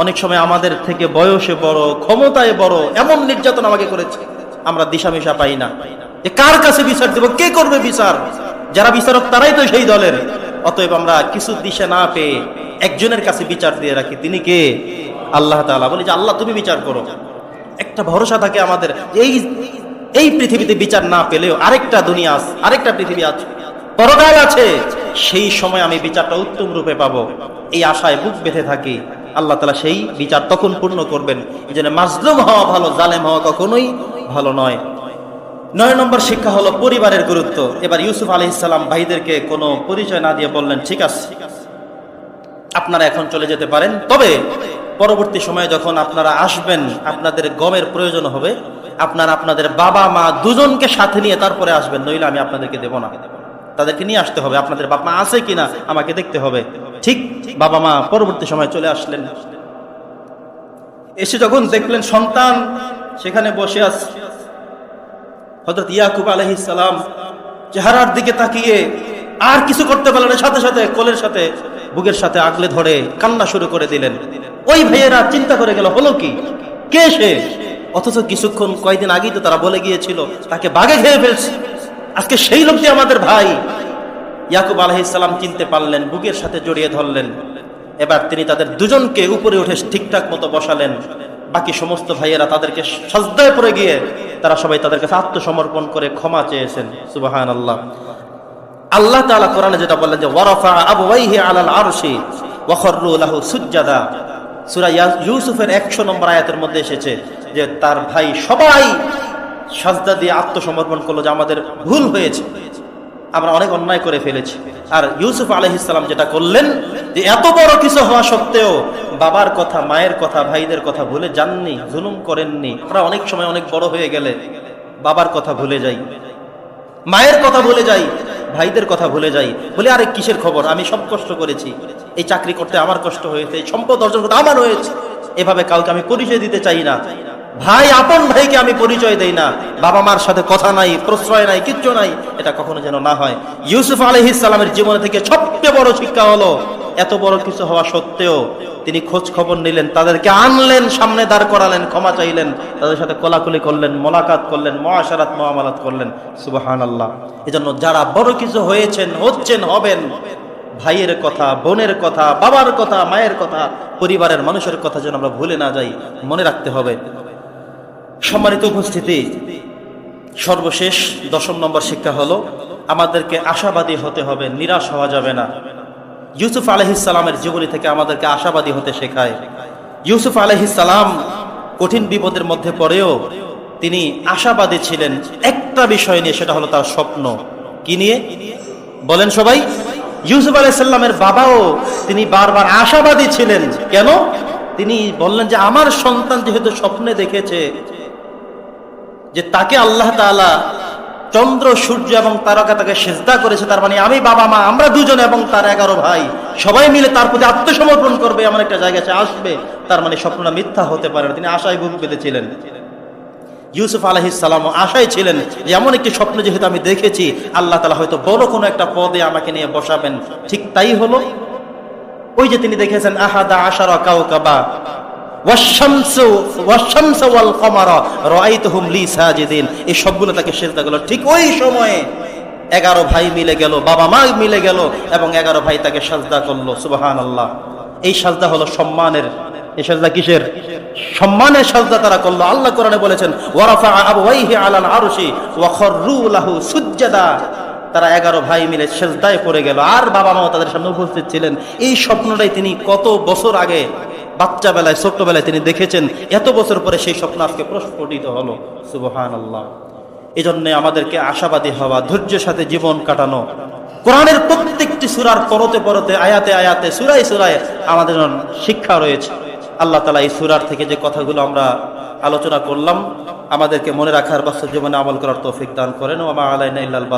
অনেক সময় আমাদের থেকে বয়সে বড়, ক্ষমতায় বড়, এমন নির্যাতন আমাকে করেছে। আমরা দিশামিশা পাই না। যে কার কাছে বিচার দেব? কে করবে বিচার? যারা বিচারক, তারাই তো সেই দলের। অতএব আমরা কিছু দিশা না পেয়ে একজনের কাছে বিচার দিয়ে রাখি। তিনি কে? আল্লাহ তাআলা। বলি যে, আল্লাহ, তুমি বিচার করো। একটা ভরসা থাকে আমাদের এই এই পৃথিবীতে বিচার না পেলেও আরেকটা দুনিয়া আছে আরেকটা পৃথিবী আছে। পরকাল আছে। সেই সময় আমি বিচারটা উত্তম রূপে পাবো। এই আশায় বুক বেঁধে থাকি। আল্লাহ তালা সেই বিচার তখন পূর্ণ করবেন। এই জন্য মাজলুম হওয়া ভালো, জালেম হওয়া কখনোই ভালো নয়। নয় নম্বর শিক্ষা হলো পরিবারের গুরুত্ব। এবার ইউসুফ আলী ইসলাম ভাইদেরকে কোনো পরিচয় না দিয়ে বললেন, ঠিক আছে, আপনারা এখন চলে যেতে পারেন। তবে পরবর্তী সময়ে যখন আপনারা আসবেন, আপনাদের গমের প্রয়োজন হবে। আপনারা আপনাদের বাবা মা দুজনকে সাথে নিয়ে তারপরে আসবেন, নইলে আমি আপনাদেরকে দেব না। তাদেরকে নিয়ে আসতে হবে। আপনাদের বাবা মা আছে কিনা আমাকে দেখতে হবে। ঠিক? বাবা মা পরবর্তী সময় চলে আসলেন। এসে যখন দেখলেন সন্তান, সেখানে বসে আছে। হজরত ইয়াকুব আলহিসাম চেহারার দিকে তাকিয়ে আর কিছু করতে পারলেন সাথে সাথে কোলের সাথে, বুকের সাথে আগলে ধরে কান্না শুরু করে দিলেন। ওই ভাইয়েরা চিন্তা করে গেল, হলো কি? কে সে? অথচ কিছুক্ষণ কয়েকদিন আগেই তো তারা বলে গিয়েছিল, তাকে বাগে খেয়ে ফেলছে। আজকে সেই লোকটি আমাদের ভাই। ইয়াকুব আলহিসাল্লাম চিনতে পারলেন, বুকের সাথে জড়িয়ে ধরলেন। এবার তিনি তাদের দুজনকে উপরে উঠে ঠিকঠাক মতো বসালেন। বাকি সমস্ত ভাইয়েরা তাদেরকে সাজদায় পড়ে গিয়ে তারা সবাই তাদের কাছে আত্মসমর্পণ করে ক্ষমা চেয়েছেন। সুবাহান আল্লাহ আল্লাহ তালা কোরআনে যেটা বললেন যে, ওয়ারাফা আবওয়াইহি আলাল আরশি ওয়া খাররু লাহু সুজদাদা সূরা ইউসুফের 100 নম্বর আয়াতের মধ্যে এসেছে যে, তার ভাই সবাই সাজদা দিয়ে আত্মসমর্পণ করল যে আমাদের ভুল হয়েছে। আমরা অনেক অন্যায় করে ফেলেছি। আর ইউসুফ আলহিসাল্লাম যেটা করলেন যে এত বড় কিছু হওয়া সত্ত্বেও বাবার কথা, মায়ের কথা, ভাইদের কথা ভুলে যাননি, জুলুম করেননি। আমরা অনেক সময় অনেক বড় হয়ে গেলে বাবার কথা ভুলে যাই, মায়ের কথা ভুলে যাই, ভাইদের কথা ভুলে যাই। বলে, আরে, কিসের খবর? আমি সব কষ্ট করেছি। এই চাকরি করতে আমার কষ্ট হয়েছে সম্পদ অর্জন করতে আমার হয়েছে। এভাবে কাউকে আমি পরিচয় দিতে চাই না। ভাই, আপন ভাইকে আমি পরিচয় দেই না। বাবা মার সাথে কথা নাই, প্রশ্রয় নাই, কিচ্ছু নাই। এটা কখনো যেন না হয়। ইউসুফ আলহিস সালামের জীবনে থেকে সবচেয়ে বড় শিক্ষা হলো, এত বড় কিছু হওয়া সত্ত্বেও তিনি খোঁজ খবর নিলেন, তাদেরকে আনলেন, সামনে দাঁড় করালেন, ক্ষমা চাইলেন, তাদের সাথে কোলাকুলি করলেন, মোলাকাত করলেন, মহাসারাত, মহামালাত করলেন। সুবাহান আল্লাহ এজন্য যারা বড় কিছু হয়েছেন, হচ্ছেন, হবেন, ভাইয়ের কথা, বোনের কথা, বাবার কথা, মায়ের কথা, পরিবারের মানুষের কথা যেন আমরা ভুলে না যাই, মনে রাখতে হবে। সম্মানিত উপস্থিতি, সর্বশেষ দশম নম্বর শিক্ষা হলো, আমাদেরকে আশাবাদী হতে হবে, নিরাশ হওয়া যাবে না। ইউসুফ আলহিসালামের জীবনী থেকে আমাদেরকে আশাবাদী হতে শেখায়। ইউসুফ আলহিসাল্লাম কঠিন বিপদের মধ্যে পড়েও তিনি আশাবাদী ছিলেন। একটা বিষয় নিয়ে, সেটা হলো তার স্বপ্ন। কি নিয়ে? বলেন সবাই। ইউসুফ আলাইসাল্লামের বাবাও তিনি বারবার আশাবাদী ছিলেন। কেন? তিনি বললেন যে, আমার সন্তান যেহেতু স্বপ্নে দেখেছে যে তাকে আল্লাহ তাআলা চন্দ্র, সূর্য এবং তারকা তাকে সেজদা করেছে, তার মানে আমি, বাবা, মা, আমরা দুজন এবং তার এগারো ভাই, সবাই মিলে তার প্রতি আত্মসমর্পণ করবে, এমন একটা জায়গায় সে আসবে, তার মানে স্বপ্নটা মিথ্যা হতে পারে না। তিনি আশায় বুক বেঁধেছিলেন ইউসুফ আলহিস সালাম আশায় ছিলেন যে, এমন একটি স্বপ্ন যেহেতু আমি দেখেছি, আল্লাহ তালা হয়তো বড় কোনো একটা পদে আমাকে নিয়ে বসাবেন। ঠিক তাই হলো। ওই যে তিনি দেখেছেন, আহাদা আশারা কাউকাবা। এই সবগুলো তাকে সেজদা করল। ঠিক ওই সময়ে এগারো ভাই মিলে গেল, বাবা মা মিলে গেল, এবং এগারো ভাই তাকে সাজদা করল। সুবহানাল্লাহ। এই হলো সম্মানের কিসের? সম্মানের সাজদা তারা করল। আল্লাহ কোরআনে বলেছেন আরশি তারা এগারো ভাই মিলে সেজদায় পড়ে গেল। আর বাবা মাও তাদের সামনে উপস্থিত ছিলেন। এই স্বপ্নটাই তিনি কত বছর আগে বাচ্চা বেলায় ছোট্টবেলায় তিনি দেখেছেন, এত বছর পরে সেই স্বপ্ন আজকে প্রস্ফুটিত হলো। সুবহান আল্লাহ এই জন্য আমাদেরকে আশাবাদী হওয়া, ধৈর্যের সাথে জীবন কাটানো। কোরআনের প্রত্যেকটি সুরার পরতে পরতে, আয়াতে আয়াতে সুরাই সুরায় আমাদের শিক্ষা রয়েছে। আল্লাহ তালা এই সুরার থেকে যে কথাগুলো আমরা আলোচনা করলাম, আমাদেরকে মনে রাখার বাস্তব জীবনে আমল করার তৌফিক দান করেন। ও আমা আলাইনা ইল্লাল